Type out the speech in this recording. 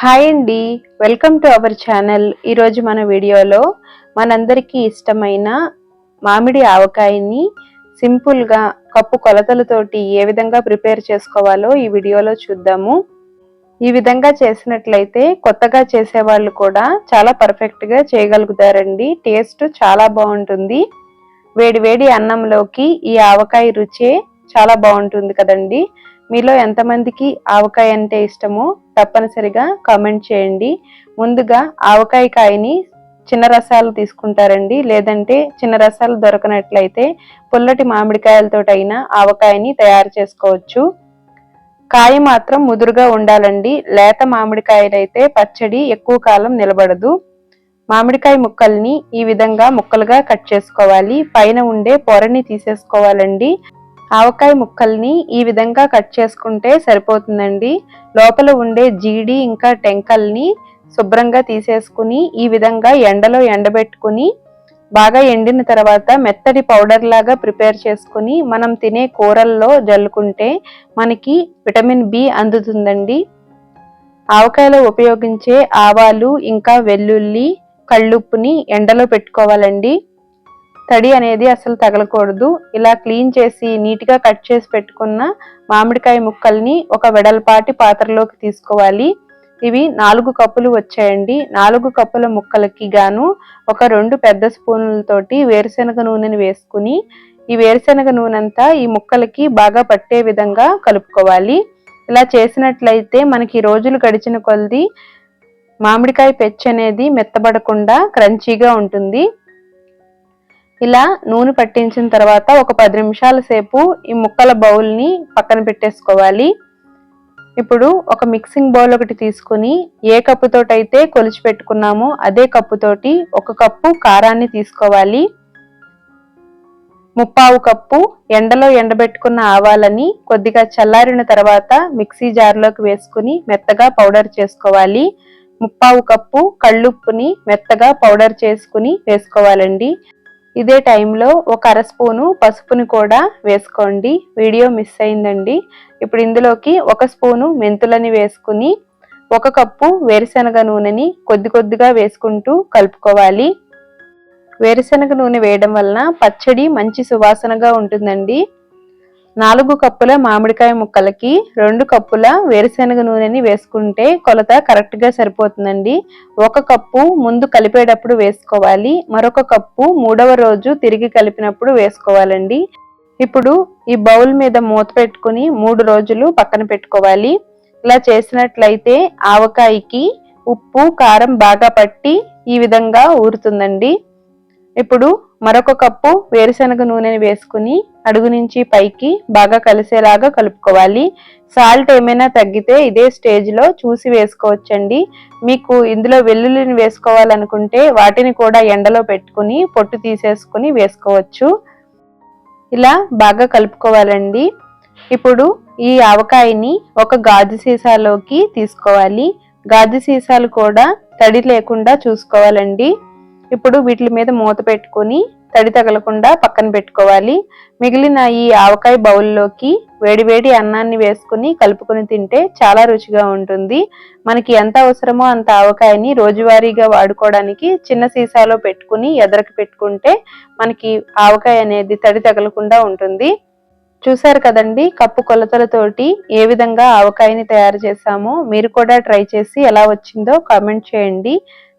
Hi అండి. Welcome to our channel. ఈరోజు మన వీడియోలో మనందరికీ ఇష్టమైన మామిడి ఆవకాయని సింపుల్గా కప్పు కొలతలతోటి ఏ విధంగా ప్రిపేర్ చేసుకోవాలో ఈ వీడియోలో చూద్దాము. ఈ విధంగా చేసినట్లయితే కొత్తగా చేసే వాళ్ళు కూడా చాలా పర్ఫెక్ట్గా చేయగలుగుతారండి. టేస్ట్ చాలా బాగుంటుంది. వేడి వేడి అన్నంలోకి ఈ ఆవకాయ రుచే చాలా బాగుంటుంది కదండి. మీలో ఎంతమందికి ఆవకాయ అంటే ఇష్టమో తప్పనిసరిగా కామెంట్ చేయండి. ముందుగా ఆవకాయ కాయని చిన్న రసాలు తీసుకుంటారండి. లేదంటే చిన్న రసాలు దొరకనట్లయితే పుల్లటి మామిడికాయలతో అయినా ఆవకాయని తయారు చేసుకోవచ్చు. కాయ మాత్రం ముదురుగా ఉండాలండి. లేత మామిడికాయలైతే పచ్చడి ఎక్కువ కాలం నిలబడదు. మామిడికాయ ముక్కల్ని ఈ విధంగా ముక్కలుగా కట్ చేసుకోవాలి. పైన ఉండే పొరని తీసేసుకోవాలండి. ఆవకాయ ముక్కల్ని ఈ విధంగా కట్ చేసుకుంటే సరిపోతుందండి. లోపల ఉండే జీడి ఇంకా టెంకల్ని శుభ్రంగా తీసేసుకుని ఈ విధంగా ఎండలో ఎండబెట్టుకుని బాగా ఎండిన తర్వాత మెత్తటి పౌడర్ లాగా ప్రిపేర్ చేసుకుని మనం తినే కూరల్లో జల్లుకుంటే మనకి విటమిన్ బి అందుతుందండి. ఆవకాయలో ఉపయోగించే ఆవాలు ఇంకా వెల్లుల్లి కళ్ళుప్పుని ఎండలో పెట్టుకోవాలండి. తడి అనేది అసలు తగలకూడదు. ఇలా క్లీన్ చేసి నీట్గా కట్ చేసి పెట్టుకున్న మామిడికాయ ముక్కల్ని ఒక వెడల్పాటి పాత్రలోకి తీసుకోవాలి. ఇవి నాలుగు కప్పులు వచ్చాయండి. నాలుగు కప్పుల ముక్కలకి గాను ఒక రెండు పెద్ద స్పూన్లతోటి వేరుశనగ నూనెని వేసుకుని ఈ వేరుశనగ నూనెంతా ఈ ముక్కలకి బాగా పట్టే విధంగా కలుపుకోవాలి. ఇలా చేసినట్లయితే మనకి రోజులు గడిచిన కొలది మామిడికాయ పెచ్చు అనేది మెత్తబడకుండా క్రంచీగా ఉంటుంది. ఇలా నూనె పట్టించిన తర్వాత ఒక పది నిమిషాల సేపు ఈ ముక్కల బౌల్ని పక్కన పెట్టేసుకోవాలి. ఇప్పుడు ఒక మిక్సింగ్ బౌల్ ఒకటి తీసుకుని ఏ కప్పుతోటైతే కొలిచి పెట్టుకున్నామో అదే కప్పుతోటి ఒక కప్పు కారాన్ని తీసుకోవాలి. ముప్పావు కప్పు ఎండలో ఎండబెట్టుకున్న ఆవాలని కొద్దిగా చల్లారిన తర్వాత మిక్సీ జార్లోకి వేసుకుని మెత్తగా పౌడర్ చేసుకోవాలి. ముప్పావు కప్పు కళ్ళుప్పుని మెత్తగా పౌడర్ చేసుకుని వేసుకోవాలండి. ఇదే టైంలో ఒక అర స్పూను పసుపుని కూడా వేసుకోండి. వీడియో మిస్ అయిందండి. ఇప్పుడు ఇందులోకి ఒక స్పూను మెంతులని వేసుకుని ఒక కప్పు వేరుశనగ నూనెని కొద్ది కొద్దిగా వేసుకుంటూ కలుపుకోవాలి. వేరుశనగ నూనె వేయడం వలన పచ్చడి మంచి సువాసనగా ఉంటుందండి. నాలుగు కప్పుల మామిడికాయ ముక్కలకి రెండు కప్పుల వేరుశనగ నూనెని వేసుకుంటే కొలత కరెక్ట్గా సరిపోతుందండి. ఒక కప్పు ముందు కలిపేటప్పుడు వేసుకోవాలి. మరొక కప్పు మూడవ రోజు తిరిగి కలిపినప్పుడు వేసుకోవాలండి. ఇప్పుడు ఈ బౌల్ మీద మూత పెట్టుకుని మూడు రోజులు పక్కన పెట్టుకోవాలి. ఇలా చేసినట్లయితే ఆవకాయకి ఉప్పు కారం బాగా పట్టి ఈ విధంగా ఊరుతుందండి. ఇప్పుడు మరొక కప్పు వేరుశనగ నూనెని వేసుకుని అడుగు నుంచి పైకి బాగా కలిసేలాగా కలుపుకోవాలి. సాల్ట్ ఏమైనా తగ్గితే ఇదే స్టేజ్లో చూసి వేసుకోవచ్చండి. మీకు ఇందులో వెల్లుల్లిని వేసుకోవాలనుకుంటే వాటిని కూడా ఎండలో పెట్టుకుని పొట్టు తీసేసుకుని వేసుకోవచ్చు. ఇలా బాగా కలుపుకోవాలండి. ఇప్పుడు ఈ ఆవకాయని ఒక గాజు సీసాలోకి తీసుకోవాలి. గాజు సీసాలు కూడా తడి లేకుండా చూసుకోవాలండి. ఇప్పుడు వీటి మీద మూత పెట్టుకొని తడి తగలకుండా పక్కన పెట్టుకోవాలి. మిగిలిన ఈ ఆవకాయ బౌల్లోకి వేడివేడి అన్నాన్ని వేసుకుని కలుపుకొని తింటే చాలా రుచిగా ఉంటుంది. మనకి ఎంత అవసరమో అంత ఆవకాయని రోజువారీగా వాడుకోవడానికి చిన్న సీసాలో పెట్టుకుని ఎదరకు పెట్టుకుంటే మనకి ఆవకాయ అనేది తడి తగలకుండా ఉంటుంది. చూసారు కదండి కప్పు కొలతలతోటి ఏ విధంగా ఆవకాయని తయారు చేశామో మీరు కూడా ట్రై చేసి ఎలా వచ్చిందో కామెంట్ చేయండి.